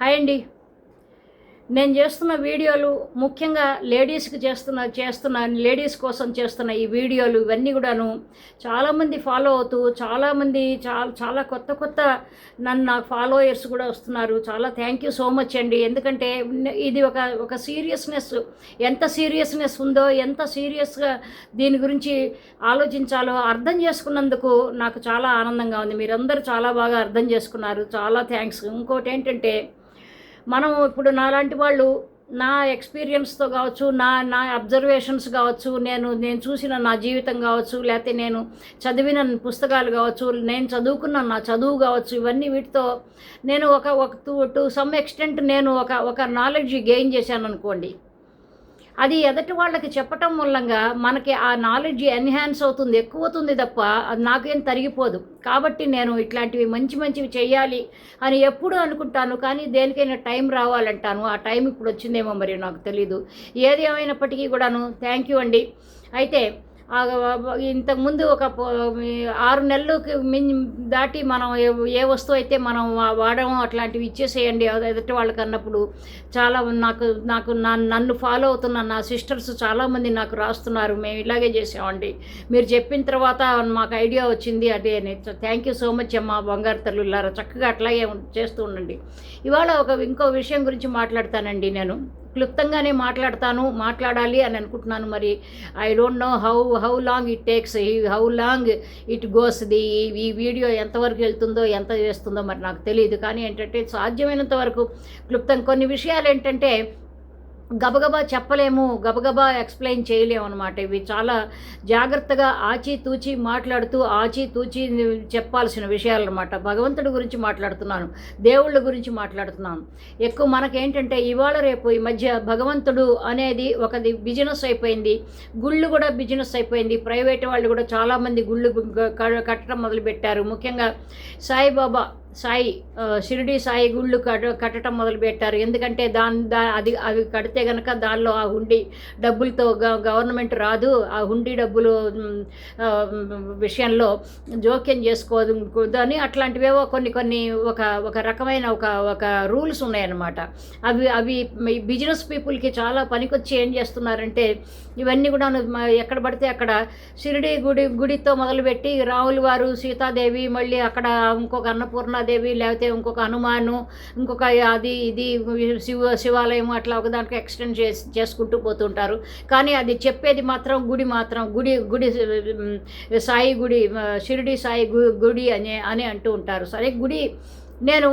Hi అండి. నేను చేస్తున్న వీడియోలు ముఖ్యంగా లేడీస్కి చేస్తున్న చేస్తున్న లేడీస్ కోసం చేస్తున్న ఈ వీడియోలు ఇవన్నీ కూడాను చాలామంది ఫాలో అవుతూ చాలామంది చాలా చాలా కొత్త కొత్త నన్ను నాకు ఫాలోయర్స్ కూడా వస్తున్నారు. చాలా థ్యాంక్ యూ సో మచ్ అండి. ఎందుకంటే ఇది ఒక ఒక సీరియస్నెస్ ఎంత సీరియస్నెస్ ఉందో ఎంత సీరియస్గా దీని గురించి ఆలోచించాలో అర్థం చేసుకున్నందుకు నాకు చాలా ఆనందంగా ఉంది. మీరందరూ చాలా బాగా అర్థం చేసుకున్నారు. చాలా థ్యాంక్స్. ఇంకోటి ఏంటంటే మనం ఇప్పుడు నాలాంటి వాళ్ళు నా ఎక్స్పీరియన్స్తో కావచ్చు నా నా అబ్జర్వేషన్స్ కావచ్చు నేను నేను చూసిన నా జీవితం కావచ్చు లేకపోతే నేను చదివిన పుస్తకాలు కావచ్చు నేను చదువుకున్న నా చదువు కావచ్చు ఇవన్నీ వీటితో నేను ఒక ఒక టు టు సమ్ ఎక్స్టెంట్ నేను ఒక ఒక నాలెడ్జ్ గెయిన్ చేశాను అనుకోండి అది ఎదటి వాళ్ళకి చెప్పటం మూలంగా మనకి ఆ నాలెడ్జ్ ఎన్హాన్స్ అవుతుంది ఎక్కువ అవుతుంది తప్ప అది నాకేం తరిగిపోదు. కాబట్టి నేను ఇట్లాంటివి మంచి మంచివి చేయాలి అని ఎప్పుడు అనుకుంటాను కానీ దేనికైనా టైం రావాలంటాను. ఆ టైం ఇప్పుడు వచ్చిందేమో మరి నాకు తెలీదు. ఏది ఏమైనప్పటికీ కూడాను థ్యాంక్ యూ అండి. అయితే ఇంతకుముందు ఒక ఆరు నెలలకి మిన్ దాటి మనం ఏ వస్తువు అయితే మనం వాడము అట్లాంటివి ఇచ్చేసేయండి. ఎదుటి వాళ్ళకి అన్నప్పుడు చాలా నాకు నాకు నా నన్ను ఫాలో అవుతున్న నా సిస్టర్స్ చాలామంది నాకు రాస్తున్నారు. మేము ఇలాగే చేసామండి. మీరు చెప్పిన తర్వాత మాకు ఐడియా వచ్చింది అదే అని. థ్యాంక్ యూ సో మచ్ అమ్మా బంగారు తల్లులారా. చక్కగా అట్లాగే చేస్తూ ఉండండి. ఇవాళ ఒక ఇంకో విషయం గురించి మాట్లాడతానండి నేను. క్లుప్తంగానే మాట్లాడతాను మాట్లాడాలి అని అనుకుంటున్నాను. మరి I don't know how how long it takes how long it goes the ఈ వీడియో ఎంతవరకు వెళ్తుందో ఎంత చేస్తుందో మరి నాకు తెలియదు. కానీ ఏంటంటే సాధ్యమైనంత వరకు క్లుప్తం కొన్ని విషయాలు ఏంటంటే గబగబా చెప్పలేము గబగబా ఎక్స్ప్లెయిన్ చేయలేము అనమాట ఇవి చాలా జాగ్రత్తగా ఆచితూచి మాట్లాడుతూ ఆచితూచి చెప్పాల్సిన విషయాలు అనమాట భగవంతుడి గురించి మాట్లాడుతున్నాను దేవుళ్ళ గురించి మాట్లాడుతున్నాను. ఎక్కువ మనకేంటంటే ఇవాళ రేపు ఈ మధ్య భగవంతుడు అనేది ఒకది బిజినెస్ అయిపోయింది. గుళ్ళు కూడా బిజినెస్ అయిపోయింది. ప్రైవేట్ వాళ్ళు కూడా చాలామంది గుళ్ళు కట్టడం మొదలుపెట్టారు. ముఖ్యంగా సాయిబాబా సాయి షిరిడి సాయి గుళ్ళు కట కట్టడం మొదలుపెట్టారు. ఎందుకంటే దాని దా అది అవి కడితే కనుక దానిలో ఆ హుండీ డబ్బులతో గ- గవర్నమెంట్ రాదు. ఆ హుండీ డబ్బులు విషయంలో జోక్యం చేసుకోదు అని అట్లాంటివేవో కొన్ని కొన్ని ఒక ఒక రకమైన ఒక ఒక రూల్స్ ఉన్నాయన్నమాట. అవి అవి బిజినెస్ పీపుల్కి చాలా పనికొచ్చి ఏం చేస్తున్నారంటే ఇవన్నీ కూడా ఎక్కడ పడితే అక్కడ షిరిడి గుడి గుడితో మొదలుపెట్టి రాములు వారు సీతాదేవి మళ్ళీ అక్కడ ఇంకొక దేవి లేకపోతే ఇంకొక హనుమాను ఇంకొక అది ఇది శివ శివాలయం అట్లా ఒక ఎక్స్టెండ్ చేసి చేసుకుంటూ పోతుంటారు. కానీ అది చెప్పేది మాత్రం గుడి మాత్రం గుడి గుడి సాయి గుడి షిరిడి సాయి గుడి అని అని అంటూ ఉంటారు. సరే గుడి నేను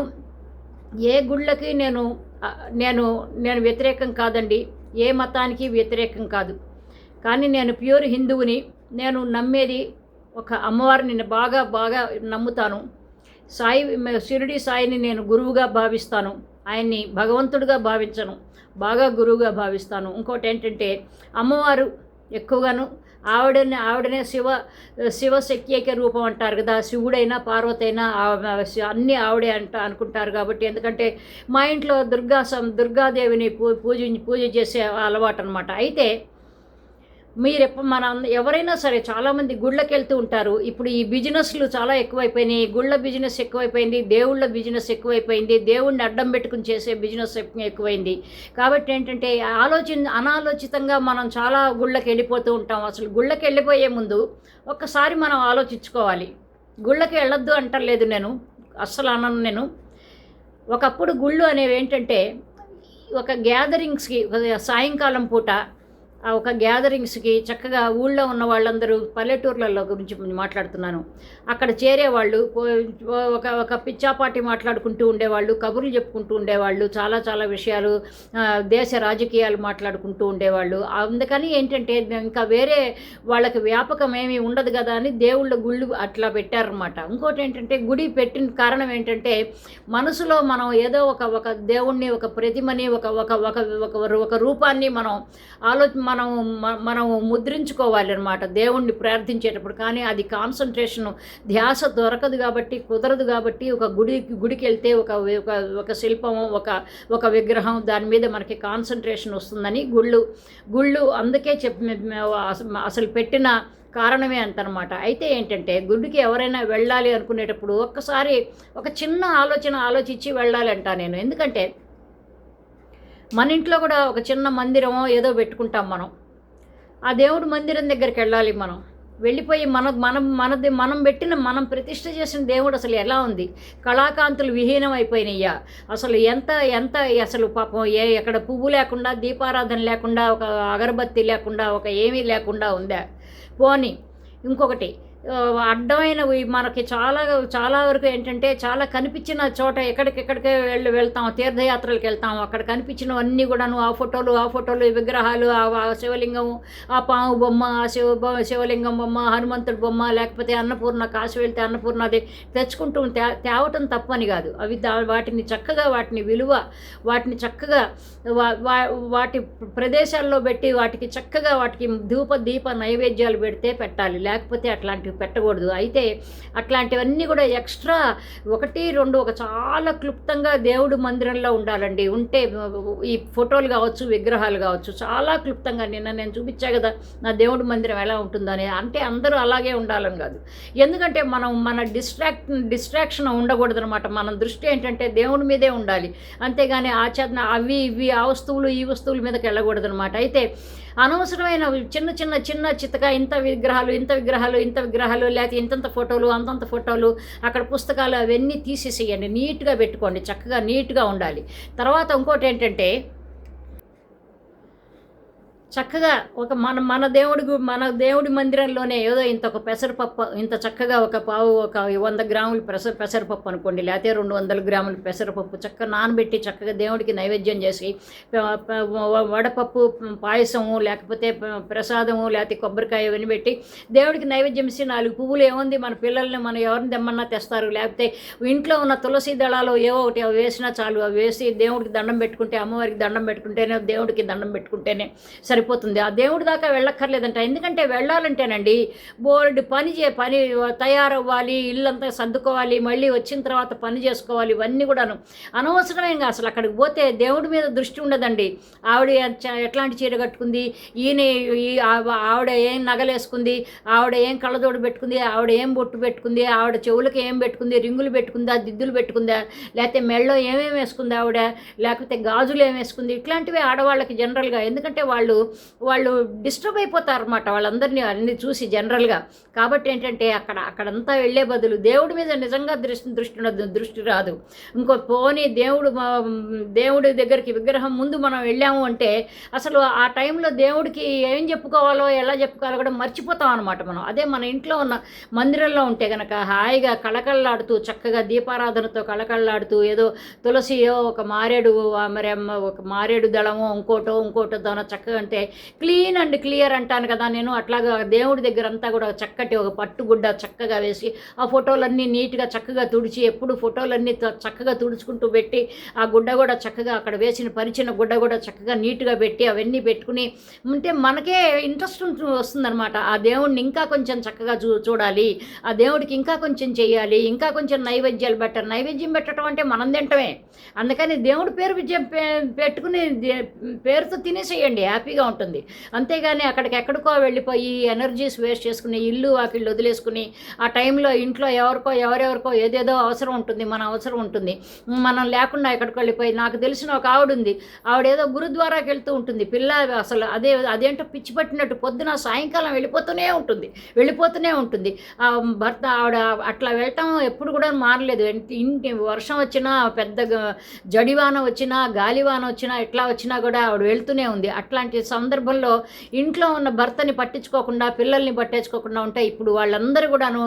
ఏ గుళ్ళకి నేను నేను నేను వ్యతిరేకం కాదండి. ఏ మతానికి వ్యతిరేకం కాదు. కానీ నేను ప్యూర్ హిందువుని నేను నమ్మేది ఒక అమ్మవారిని నేను బాగా బాగా నమ్ముతాను. సాయి షిరిడి సాయిని నేను గురువుగా భావిస్తాను. ఆయన్ని భగవంతుడిగా భావించను. బాగా గురువుగా భావిస్తాను. ఇంకోటి ఏంటంటే అమ్మవారు ఎక్కువగాను ఆవిడనే ఆవిడనే శివ శివశక్తియక రూపం అంటారు కదా. శివుడైనా పార్వతైనా అన్నీ ఆవిడే అంట అనుకుంటారు కాబట్టి ఎందుకంటే మా ఇంట్లో దుర్గా సం దుర్గాదేవిని పూ పూజ పూజ చేసే అలవాటు అనమాట అయితే మీరు మనం మన ఎవరైనా సరే చాలామంది గుళ్ళకి వెళ్తూ ఉంటారు. ఇప్పుడు ఈ బిజినెస్లు చాలా ఎక్కువైపోయినాయి. గుళ్ళ బిజినెస్ ఎక్కువైపోయింది. దేవుళ్ళ బిజినెస్ ఎక్కువైపోయింది. దేవుణ్ణి అడ్డం పెట్టుకుని చేసే బిజినెస్ ఎక్కువైంది. కాబట్టి ఏంటంటే ఆలోచన అనాలోచితంగా మనం చాలా గుళ్ళకి వెళ్ళిపోతూ ఉంటాం. అసలు గుళ్ళకి వెళ్ళిపోయే ముందు ఒక్కసారి మనం ఆలోచించుకోవాలి. గుళ్ళకి వెళ్ళొద్దు అంటలేదు నేను. అస్సలు అనను నేను. ఒకప్పుడు గుళ్ళు అనేవి ఏంటంటే ఒక గ్యాదరింగ్స్కి సాయంకాలం పూట ఒక గ్యాదరింగ్స్కి చక్కగా ఊళ్ళో ఉన్న వాళ్ళందరూ పల్లెటూర్లలో గురించి మాట్లాడుతున్నాను. అక్కడ చేరేవాళ్ళు ఒక ఒక పిచ్చాపాటి మాట్లాడుకుంటూ ఉండేవాళ్ళు కబుర్లు చెప్పుకుంటూ ఉండేవాళ్ళు చాలా చాలా విషయాలు దేశ రాజకీయాలు మాట్లాడుకుంటూ ఉండేవాళ్ళు. అందుకని ఏంటంటే ఇంకా వేరే వాళ్ళకి వ్యాపకం ఏమీ ఉండదు కదా అని దేవుళ్ళ గుళ్ళు అట్లా పెట్టారనమాట ఇంకోటి ఏంటంటే గుడి పెట్టిన కారణం ఏంటంటే మనసులో మనం ఏదో ఒక ఒక దేవుణ్ణి ఒక ప్రతిమని ఒక ఒక ఒక ఒక ఒక రూపాన్ని మనం ఆలోచన మనం మనం ముద్రించుకోవాలి అనమాట దేవుణ్ణి ప్రార్థించేటప్పుడు. కానీ అది కాన్సన్ట్రేషన్ ధ్యాస దొరకదు కాబట్టి కుదరదు కాబట్టి ఒక గుడి గుడికి వెళ్తే ఒక ఒక ఒక శిల్పం ఒక ఒక విగ్రహం దాని మీద మనకి కాన్సన్ట్రేషన్ వస్తుందని గుళ్ళు గుళ్ళు అందుకే చెప్ అసలు పెట్టిన కారణమే అంతనమాట అయితే ఏంటంటే గుడికి ఎవరైనా వెళ్ళాలి అనుకునేటప్పుడు ఒక్కసారి ఒక చిన్న ఆలోచన ఆలోచించి వెళ్ళాలి అంటా నేను. ఎందుకంటే మన ఇంట్లో కూడా ఒక చిన్న మందిరమో ఏదో పెట్టుకుంటాం మనం. ఆ దేవుడు మందిరం దగ్గరికి వెళ్ళాలి మనం. వెళ్ళిపోయి మన మనం మనది మనం పెట్టిన మనం ప్రతిష్ట చేసిన దేవుడు అసలు ఎలా ఉంది? కళాకాంతులు విహీనం అయిపోయినాయ్యా. అసలు ఎంత ఎంత అసలు పాపం ఏ ఎక్కడ పువ్వు లేకుండా దీపారాధన లేకుండా ఒక అగరబత్తి లేకుండా ఒక ఏమీ లేకుండా ఉందా? పోని ఇంకొకటి అడ్డమైన అడ్డమైనవి మనకి చాలా చాలా వరకు ఏంటంటే చాలా కనిపించిన చోట ఎక్కడికెక్కడికే వెళ్ళి వెళ్తాం తీర్థయాత్రలకు వెళ్తాం. అక్కడ కనిపించినవన్నీ కూడాను ఆ ఫోటోలు ఆ ఫోటోలు ఈ విగ్రహాలు ఆ శివలింగం ఆ పాము బొమ్మ ఆ శివ శివలింగం బొమ్మ హనుమంతుడి బొమ్మ లేకపోతే అన్నపూర్ణ కాశీ వెళ్తే అన్నపూర్ణ అది తెచ్చుకుంటూ తే తేవటం తప్పని కాదు. అవి దా వాటిని చక్కగా వాటిని విలువ వాటిని చక్కగా వా- వా- వాటి ప్రదేశాల్లో పెట్టి వాటికి చక్కగా వాటికి ధూప దీప నైవేద్యాలు పెడితే పెట్టాలి. లేకపోతే అట్లాంటివి పెట్టకూడదు. అయితే అట్లాంటివన్నీ కూడా ఎక్స్ట్రా ఒకటి రెండు ఒక చాలా క్లుప్తంగా దేవుడు మందిరంలో ఉండాలండి. ఉంటే ఈ ఫోటోలు కావచ్చు విగ్రహాలు కావచ్చు చాలా క్లుప్తంగా నిన్న నేను చూపించా కదా నా దేవుడి మందిరం ఎలా ఉంటుందని. అంటే అందరూ అలాగే ఉండాలని కాదు. ఎందుకంటే మనం మన డిస్ట్రాక్ట్ డిస్ట్రాక్షన్ ఉండకూడదు అనమాట మన దృష్టి ఏంటంటే దేవుడి మీదే ఉండాలి. అంతేగాని ఆచరణ అవి ఇవి ఆ వస్తువులు ఈ వస్తువుల మీదకి వెళ్ళకూడదు అనమాట అయితే అనవసరమైన చిన్న చిన్న చిన్న చిత్తగా ఇంత విగ్రహాలు ఇంత విగ్రహాలు ఇంత విగ్రహాలు లేకపోతే ఇంతంత ఫోటోలు అంతంత ఫోటోలు అక్కడ పుస్తకాలు అవన్నీ తీసేసేయండి నీట్గా పెట్టుకోండి చక్కగా నీట్గా ఉండాలి. తర్వాత ఇంకోటి ఏంటంటే చక్కగా ఒక మన మన దేవుడి మన దేవుడి మందిరంలోనే ఏదో ఇంత ఒక పెసరపప్పు ఇంత చక్కగా ఒక పావు ఒక వంద గ్రాములు పెసర పెసరపప్పు అనుకోండి లేకపోతే రెండు వందల గ్రాములు పెసరపప్పు చక్కగా నానబెట్టి చక్కగా దేవుడికి నైవేద్యం చేసి వడపప్పు పాయసము లేకపోతే ప్రసాదము లేకపోతే కొబ్బరికాయ ఇవన్నీ పెట్టి దేవుడికి నైవేద్యం ఇచ్చి నాలుగు పువ్వులు ఏముంది? మన పిల్లల్ని మనం ఎవరిని తెమ్మన్నా తెస్తారు? లేకపోతే ఇంట్లో ఉన్న తులసి దళాలు ఏవో ఒకటి అవి వేసినా చాలు అవి వేసి దేవుడికి దండం పెట్టుకుంటే అమ్మవారికి దండం పెట్టుకుంటేనే దేవుడికి దండం పెట్టుకుంటేనే సరిపోతుంది. ఆ దేవుడి దాకా వెళ్ళక్కర్లేదంట. ఎందుకంటే వెళ్ళాలంటేనండి బోర్డు పని చే పని తయారవ్వాలి ఇల్లంతా సర్దుకోవాలి మళ్ళీ వచ్చిన తర్వాత పని చేసుకోవాలి ఇవన్నీ కూడాను. అనవసరమేగా అసలు అక్కడికి పోతే దేవుడి మీద దృష్టి ఉండదండి. ఆవిడ ఎట్లాంటి చీర కట్టుకుంది? ఈయన ఈ ఆవిడ ఏం నగలేసుకుంది? ఆవిడ ఏం కళ్ళజోడు పెట్టుకుంది? ఆవిడ ఏం బొట్టు పెట్టుకుంది? ఆవిడ చెవులకి ఏం పెట్టుకుంది? రింగులు పెట్టుకుందా? దిద్దులు పెట్టుకుందా? లేకపోతే మెళ్ళో ఏమేమి వేసుకుంది ఆవిడ? లేకపోతే గాజులు ఏం వేసుకుంది? ఇట్లాంటివి ఆడవాళ్ళకి జనరల్గా. ఎందుకంటే వాళ్ళు వాళ్ళు డిస్టర్బ్ అయిపోతారు అనమాట వాళ్ళందరినీ అన్ని చూసి జనరల్గా కాబట్టి ఏంటంటే అక్కడ అక్కడంతా వెళ్ళే బదులు దేవుడి మీద నిజంగా దృష్టి దృష్టి దృష్టి రాదు. ఇంకో పోనీ దేవుడు దేవుడి దగ్గరికి విగ్రహం ముందు మనం వెళ్ళాము అంటే అసలు ఆ టైంలో దేవుడికి ఏం చెప్పుకోవాలో ఎలా చెప్పుకోవాలో కూడా మర్చిపోతాం అనమాట మనం. అదే మన ఇంట్లో ఉన్న మందిరంలో ఉంటే కనుక హాయిగా కళకళలాడుతూ చక్కగా దీపారాధనతో కళకళలాడుతూ ఏదో తులసియో ఒక మారేడు మరి అమ్మ ఒక మారేడు దళమో ఇంకోటో ఇంకోటో దానో చక్కగా అంటే క్లీన్ అండ్ క్లియర్ అంటాను కదా నేను. అట్లాగా దేవుడి దగ్గర అంతా కూడా చక్కటి ఒక పట్టుగుడ్డ చక్కగా వేసి ఆ ఫోటోలన్నీ నీట్గా చక్కగా తుడిచి ఎప్పుడు ఫోటోలన్నీ చక్కగా తుడుచుకుంటూ పెట్టి ఆ గుడ్డ కూడా చక్కగా అక్కడ వేసిన పరిచిన గుడ్డ కూడా చక్కగా నీట్గా పెట్టి అవన్నీ పెట్టుకుని ఉంటే మనకే ఇంట్రెస్ట్ వస్తుందన్నమాట. ఆ దేవుడిని ఇంకా కొంచెం చక్కగా చూ చూడాలి. ఆ దేవుడికి ఇంకా కొంచెం చేయాలి ఇంకా కొంచెం నైవేద్యాలు పెట్టాలి నైవేద్యం పెట్టడం అంటే మనం తింటమే. అందుకని దేవుడి పేరు విజయం పే- పెట్టుకుని పేరుతో తినేసేయండి. హ్యాపీగా ఉంటుంది. అంతేగాని అక్కడికి ఎక్కడికో వెళ్ళిపోయి ఎనర్జీస్ వేస్ట్ చేసుకుని ఇల్లు వాకిళ్ళు వదిలేసుకుని ఆ టైంలో ఇంట్లో ఎవరికో ఎవరెవరికో ఏదేదో అవసరం ఉంటుంది మన అవసరం ఉంటుంది. మనం లేకుండా ఎక్కడికి వెళ్ళిపోయి నాకు తెలిసిన ఒక ఆవిడ ఉంది ఆవిడ ఏదో గురుద్వారాకి వెళ్తూ ఉంటుంది. పిల్ల అసలు అదే అదేంటో పిచ్చి పట్టినట్టు పొద్దున సాయంకాలం వెళ్ళిపోతూనే ఉంటుంది. వెళ్ళిపోతూనే ఉంటుంది. ఆ భర్త ఆవిడ అట్లా వెళ్ళటం ఎప్పుడు కూడా మారలేదు. ఇంటి- వర్షం వచ్చినా పెద్ద జడివాన వచ్చినా గాలివాన వచ్చినా ఎట్లా వచ్చినా కూడా ఆవిడ వెళ్తూనే ఉంది. అట్లాంటి సందర్భంలో ఇంట్లో ఉన్న భర్తని పట్టించుకోకుండా పిల్లల్ని పట్టించుకోకుండా ఉంటే ఇప్పుడు వాళ్ళందరూ కూడాను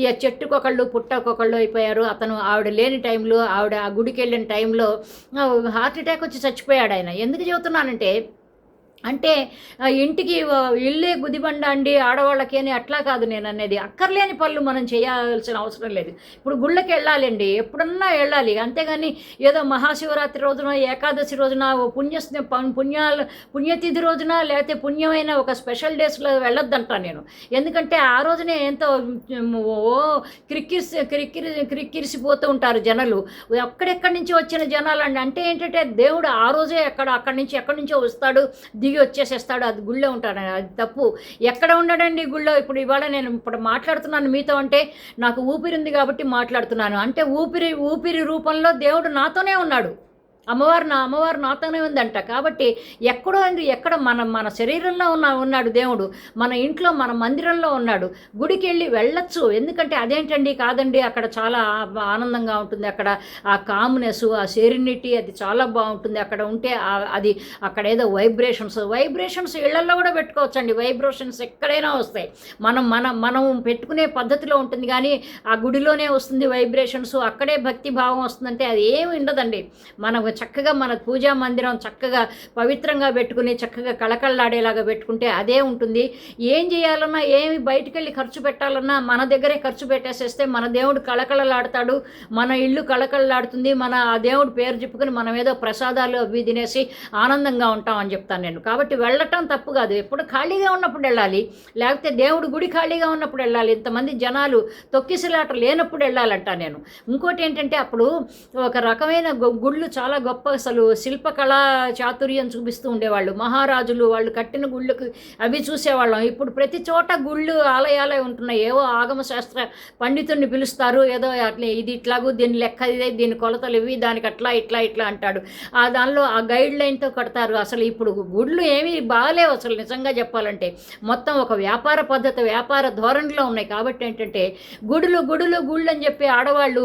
ఈ చెట్టుకొకళ్ళు పుట్టకొకళ్ళు అయిపోయారు. అతను ఆవిడ లేని టైంలో ఆవిడ ఆ గుడికి వెళ్ళిన టైంలో హార్ట్ అటాక్ వచ్చి చచ్చిపోయాడు ఆయన. ఎందుకు చెబుతున్నానంటే అంటే ఇంటికి ఇల్లే గుదిబండ అండి ఆడవాళ్ళకి అని అట్లా కాదు నేను అనేది. అక్కర్లేని పనులు మనం చేయాల్సిన అవసరం లేదు. ఇప్పుడు గుళ్ళకి వెళ్ళాలండి. ఎప్పుడన్నా వెళ్ళాలి. అంతేగాని ఏదో మహాశివరాత్రి రోజున ఏకాదశి రోజున ఓ పుణ్య పుణ్యాలు పుణ్యతిథి రోజున లేకపోతే పుణ్యమైన ఒక స్పెషల్ డేస్లో వెళ్ళొద్దంటా నేను. ఎందుకంటే ఆ రోజునే ఎంతో ఓ క్రిక్కిరిసి క్రిక్కిరి క్రిక్కిరిసిపోతూ ఉంటారు జనాలు. ఎక్కడెక్కడి నుంచి వచ్చిన జనాలు అండి అంటే ఏంటంటే దేవుడు ఆ రోజే ఎక్కడ అక్కడి నుంచి ఎక్కడి నుంచో వస్తాడు దిగి వచ్చేసేస్తాడు అది గుళ్ళో ఉంటాడు. అది తప్పు. ఎక్కడ ఉండడండి గుళ్ళో? ఇప్పుడు ఇవాళ నేను ఇప్పుడు మాట్లాడుతున్నాను మీతో అంటే నాకు ఊపిరి ఉంది కాబట్టి మాట్లాడుతున్నాను. అంటే ఊపిరి ఊపిరి రూపంలో దేవుడు నాతోనే ఉన్నాడు. అమ్మవారు నా అమ్మవారు నాతోనే ఉందంట. కాబట్టి ఎక్కడో అండి ఎక్కడ మన మన శరీరంలో ఉన్న ఉన్నాడు దేవుడు. మన ఇంట్లో మన మందిరంలో ఉన్నాడు. గుడికి వెళ్ళి వెళ్ళొచ్చు. ఎందుకంటే అదేంటండి కాదండి అక్కడ చాలా ఆనందంగా ఉంటుంది. అక్కడ ఆ కామ్నెస్ ఆ సెరినిటీ అది చాలా బాగుంటుంది. అక్కడ ఉంటే అది అక్కడ ఏదో వైబ్రేషన్స్ వైబ్రేషన్స్ ఇళ్ళలో కూడా పెట్టుకోవచ్చండి. వైబ్రేషన్స్ ఎక్కడైనా వస్తాయి. మనం మన మనం పెట్టుకునే పద్ధతిలో ఉంటుంది కానీ ఆ గుడిలోనే వస్తుంది వైబ్రేషన్స్ అక్కడే భక్తి భావం వస్తుందంటే అది ఏమి ఉండదండి. మనం చక్కగా మన పూజా మందిరం చక్కగా పవిత్రంగా పెట్టుకుని చక్కగా కళకళలాడేలాగా పెట్టుకుంటే అదే ఉంటుంది. ఏం చేయాలన్నా ఏమి బయటికి వెళ్ళి ఖర్చు పెట్టాలన్నా మన దగ్గరే ఖర్చు పెట్టేసేస్తే మన దేవుడు కళకళలాడతాడు మన ఇల్లు కళకళలాడుతుంది మన ఆ దేవుడు పేరు చెప్పుకుని మనం ఏదో ప్రసాదాలు అవి తినేసి ఆనందంగా ఉంటాం అని చెప్తాను నేను. కాబట్టి వెళ్ళటం తప్పు కాదు. ఎప్పుడు ఖాళీగా ఉన్నప్పుడు వెళ్ళాలి. లేకపోతే దేవుడు గుడి ఖాళీగా ఉన్నప్పుడు వెళ్ళాలి. ఇంతమంది జనాలు తొక్కిసలాట లేనప్పుడు వెళ్ళాలంట నేను. ఇంకోటి ఏంటంటే అప్పుడు ఒక రకమైన గుళ్ళు చాలా గొప్ప అసలు శిల్పకళా చాతుర్యం చూపిస్తూ ఉండేవాళ్ళు. మహారాజులు వాళ్ళు కట్టిన గుళ్ళకు అవి చూసేవాళ్ళం. ఇప్పుడు ప్రతి చోట గుళ్ళు ఆలయాలే ఉంటున్నాయి. ఏవో ఆగమ శాస్త్ర పండితుడిని పిలుస్తారు. ఏదో అట్లా ఇది ఇట్లాగూ దీని లెక్క ఇదే దీని కొలతలు ఇవి దానికి అట్లా ఇట్లా ఇట్లా అంటాడు. ఆ దానిలో ఆ గైడ్ లైన్తో కడతారు. అసలు ఇప్పుడు గుళ్ళు ఏమీ బాగాలేవు అసలు నిజంగా చెప్పాలంటే. మొత్తం ఒక వ్యాపార పద్ధతి వ్యాపార ధోరణిలో ఉన్నాయి. కాబట్టి ఏంటంటే గుడులు గుడులు గుళ్ళు అని చెప్పి ఆడవాళ్ళు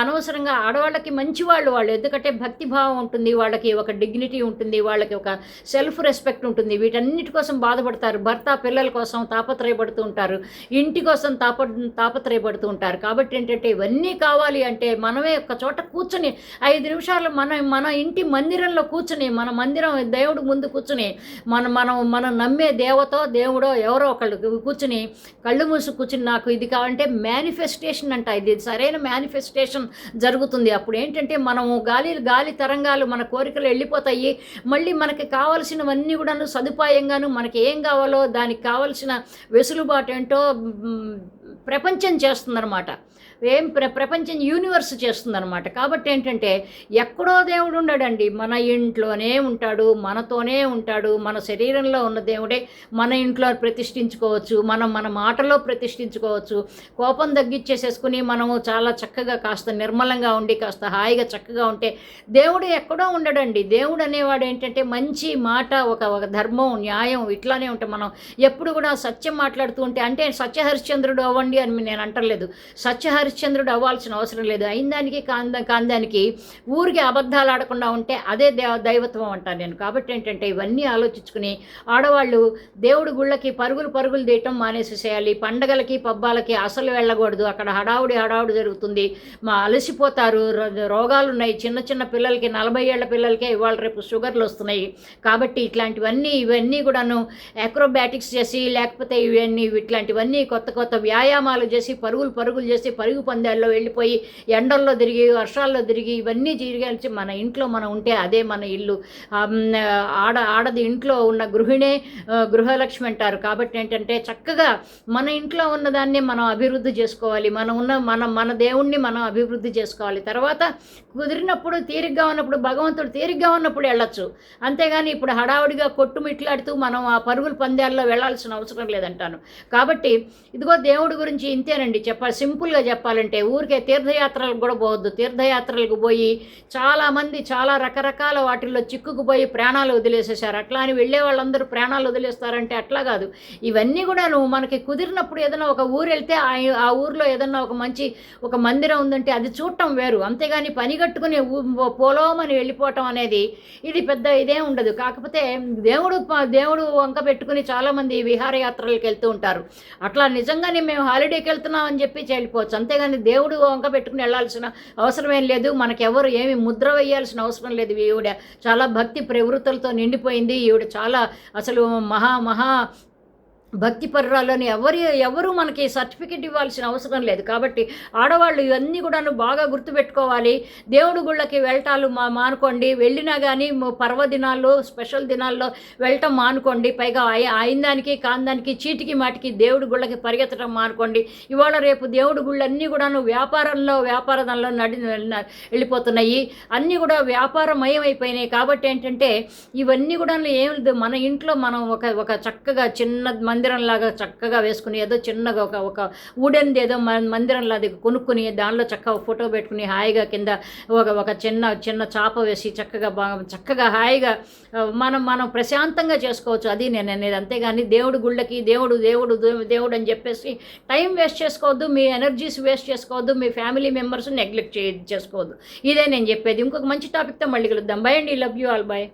అనవసరంగా ఆడవాళ్ళకి మంచి వాళ్ళు వాళ్ళు. ఎందుకంటే భక్తి స్వభావం ఉంటుంది వాళ్ళకి ఒక డిగ్నిటీ ఉంటుంది వాళ్ళకి ఒక సెల్ఫ్ రెస్పెక్ట్ ఉంటుంది. వీటన్నిటి కోసం బాధపడతారు. భర్త పిల్లల కోసం తాపత్రయపడుతూ ఉంటారు. ఇంటి కోసం తాప తాపత్రయపడుతూ ఉంటారు. కాబట్టి ఏంటంటే ఇవన్నీ కావాలి అంటే మనమే ఒక చోట కూర్చొని ఐదు నిమిషాలు మన మన ఇంటి మందిరంలో కూర్చుని మన మందిరం దేవుడు ముందు కూర్చుని మన మనం మనం నమ్మే దేవతో దేవుడో ఎవరో ఒకళ్ళు కూర్చుని కళ్ళు మూసి కూర్చుని నాకు ఇది కావాలంటే మేనిఫెస్టేషన్ అంట. ఇది సరైన మేనిఫెస్టేషన్ జరుగుతుంది. అప్పుడు ఏంటంటే మనము గాలి గాలి తరంగాలు మన కోరికలు వెళ్ళిపోతాయి మళ్ళీ మనకి కావాల్సినవన్నీ కూడాను సదుపాయంగాను మనకి ఏం కావాలో దానికి కావాల్సిన వెసులుబాటు ఏంటో ప్రపంచం చేస్తుందన్నమాట ఏం ప్ర ప్రపంచం యూనివర్స్ చేస్తుందన్నమాట. కాబట్టి ఏంటంటే ఎక్కడో దేవుడు ఉండడండి మన ఇంట్లోనే ఉంటాడు మనతోనే ఉంటాడు మన శరీరంలో ఉన్న దేవుడే మన ఇంట్లో ప్రతిష్ఠించుకోవచ్చు మనం మన మాటలో ప్రతిష్ఠించుకోవచ్చు. కోపం తగ్గిచ్చేసేసుకుని మనము చాలా చక్కగా కాస్త నిర్మలంగా ఉండి కాస్త హాయిగా చక్కగా ఉంటే దేవుడు ఎక్కడో ఉండడండి. దేవుడు అనేవాడు ఏంటంటే మంచి మాట ఒక ఒక ధర్మం న్యాయం ఇట్లానే ఉంటాం మనం ఎప్పుడు కూడా సత్యం మాట్లాడుతూ ఉంటే అంటే సత్యహరిశ్చంద్రుడు అవ్వండి అని నేను అంటలేదు. హరిశ్చంద్రుడు అవ్వాల్సిన అవసరం లేదు. అయిందానికి కాంద కాందానికి ఊరికి అబద్ధాలు ఆడకుండా ఉంటే అదే దేవ దైవత్వం అంటాను నేను. కాబట్టి ఏంటంటే ఇవన్నీ ఆలోచించుకుని ఆడవాళ్ళు దేవుడి గుళ్ళకి పరుగులు పరుగులు తీయటం మానేసేసేయాలి. పండగలకి పబ్బాలకి అసలు వెళ్ళకూడదు. అక్కడ హడావుడి హడావుడి జరుగుతుంది. మా అలసిపోతారు. రో- రోగాలు ఉన్నాయి చిన్న చిన్న పిల్లలకి నలభై ఏళ్ళ పిల్లలకే ఇవాళ రేపు షుగర్లు వస్తున్నాయి. కాబట్టి ఇట్లాంటివన్నీ ఇవన్నీ కూడాను అక్రోబాటిక్స్ చేసి లేకపోతే ఇవన్నీ ఇట్లాంటివన్నీ కొత్త కొత్త వ్యాయామాలు చేసి పరుగులు పరుగులు చేసి పరుగు పందాల్లో వెళ్ళిపోయి ఎండల్లో తిరిగి వర్షాల్లో తిరిగి ఇవన్నీ తిరిగి మన ఇంట్లో మనం ఉంటే అదే మన ఇల్లు. ఆడ ఆడది ఇంట్లో ఉన్న గృహిణే గృహలక్ష్మి అంటారు. కాబట్టి ఏంటంటే చక్కగా మన ఇంట్లో ఉన్నదాన్ని మనం అభివృద్ధి చేసుకోవాలి. మనం ఉన్న మన మన దేవుణ్ణి మనం అభివృద్ధి చేసుకోవాలి. తర్వాత కుదిరినప్పుడు తీరిగ్గా ఉన్నప్పుడు భగవంతుడు తీరిగ్గా ఉన్నప్పుడు వెళ్ళొచ్చు. అంతేగాని ఇప్పుడు హడావుడిగా కొట్టుమిట్లాడుతూ మనం ఆ పరుగుల పందాల్లో వెళ్ళాల్సిన అవసరం లేదంటాను. కాబట్టి ఇదిగో దేవుడి గురించి ఇంతేనండి చెప్పాలి. సింపుల్గా చెప్పాలంటే ఊరికే తీర్థయాత్రలకు కూడా పోవద్దు. తీర్థయాత్రలకు పోయి చాలామంది చాలా రకరకాల వాటిల్లో చిక్కుకుపోయి ప్రాణాలు వదిలేసేసారు అట్లా అని వెళ్ళే వాళ్ళందరూ ప్రాణాలు వదిలేస్తారంటే అట్లా కాదు. ఇవన్నీ కూడా నువ్వు మనకి కుదిరినప్పుడు ఏదైనా ఒక ఊరు వెళ్తే ఆ ఊరిలో ఏదన్నా ఒక మంచి ఒక మందిరం ఉందంటే అది చూడటం వేరు. అంతేగాని పని కట్టుకుని పోలోమని వెళ్ళిపోవటం అనేది ఇది పెద్ద ఇదే ఉండదు. కాకపోతే దేవుడు దేవుడు వంక పెట్టుకుని చాలామంది విహారయాత్రలకు వెళ్తూ ఉంటారు. అట్లా నిజంగానే మేము హాలిడేకి వెళ్తున్నాం అని చెప్పి వెళ్ళిపోవచ్చు. అంతే అంతేగాని దేవుడు వంక పెట్టుకుని వెళ్ళాల్సిన అవసరం ఏం లేదు. మనకెవరు ఏమి ముద్ర వేయాల్సిన అవసరం లేదు. ఈవిడ చాలా భక్తి ప్రవృత్తులతో నిండిపోయింది. ఈవిడ చాలా అసలు మహా మహా భక్తి పర్రాలని ఎవరి ఎవరు మనకి సర్టిఫికెట్ ఇవ్వాల్సిన అవసరం లేదు. కాబట్టి ఆడవాళ్ళు ఇవన్నీ కూడాను బాగా గుర్తుపెట్టుకోవాలి. దేవుడి గుళ్ళకి వెళ్ళటాలు మా మానుకోండి. వెళ్ళినా కానీ పర్వదినాల్లో స్పెషల్ దినాల్లో వెళ్ళటం మానుకోండి. పైగా అయి- అయిన దానికి కాందానికి చీటికి మాటికి దేవుడి గుళ్ళకి పరిగెత్తడం మానుకోండి. ఇవాళ రేపు దేవుడి గుళ్ళన్నీ కూడాను వ్యాపారంలో వ్యాపారంలో నడి వెళ్ళిపోతున్నాయి. అన్నీ కూడా వ్యాపారమయం అయిపోయినాయి కాబట్టి ఏంటంటే ఇవన్నీ కూడా ఏం లేదు. మన ఇంట్లో మనం ఒక ఒక చక్కగా చిన్న మందిరంలాగా చక్కగా వేసుకుని ఏదో చిన్నగా ఒక ఒక వుడెన్ది ఏదో మ- మందిరంలాది కొనుక్కుని దానిలో చక్కగా ఫోటో పెట్టుకుని హాయిగా కింద ఒక ఒక చిన్న చిన్న చాప వేసి చక్కగా బాగా చక్కగా హాయిగా మనం మనం ప్రశాంతంగా చేసుకోవచ్చు. అది నేను అనేది అంతేగాని దేవుడు గుళ్ళకి దేవుడు దేవుడు దేవుడు అని చెప్పేసి టైం వేస్ట్ చేసుకోవద్దు మీ ఎనర్జీస్ వేస్ట్ చేసుకోవద్దు మీ ఫ్యామిలీ మెంబర్స్ నెగ్లెక్ట్ చే చేసుకోవద్దు. ఇదే నేను చెప్పేది. ఇంకొక మంచి టాపిక్తో మళ్ళీ కలుద్దాం. బై అండి. Love you all bye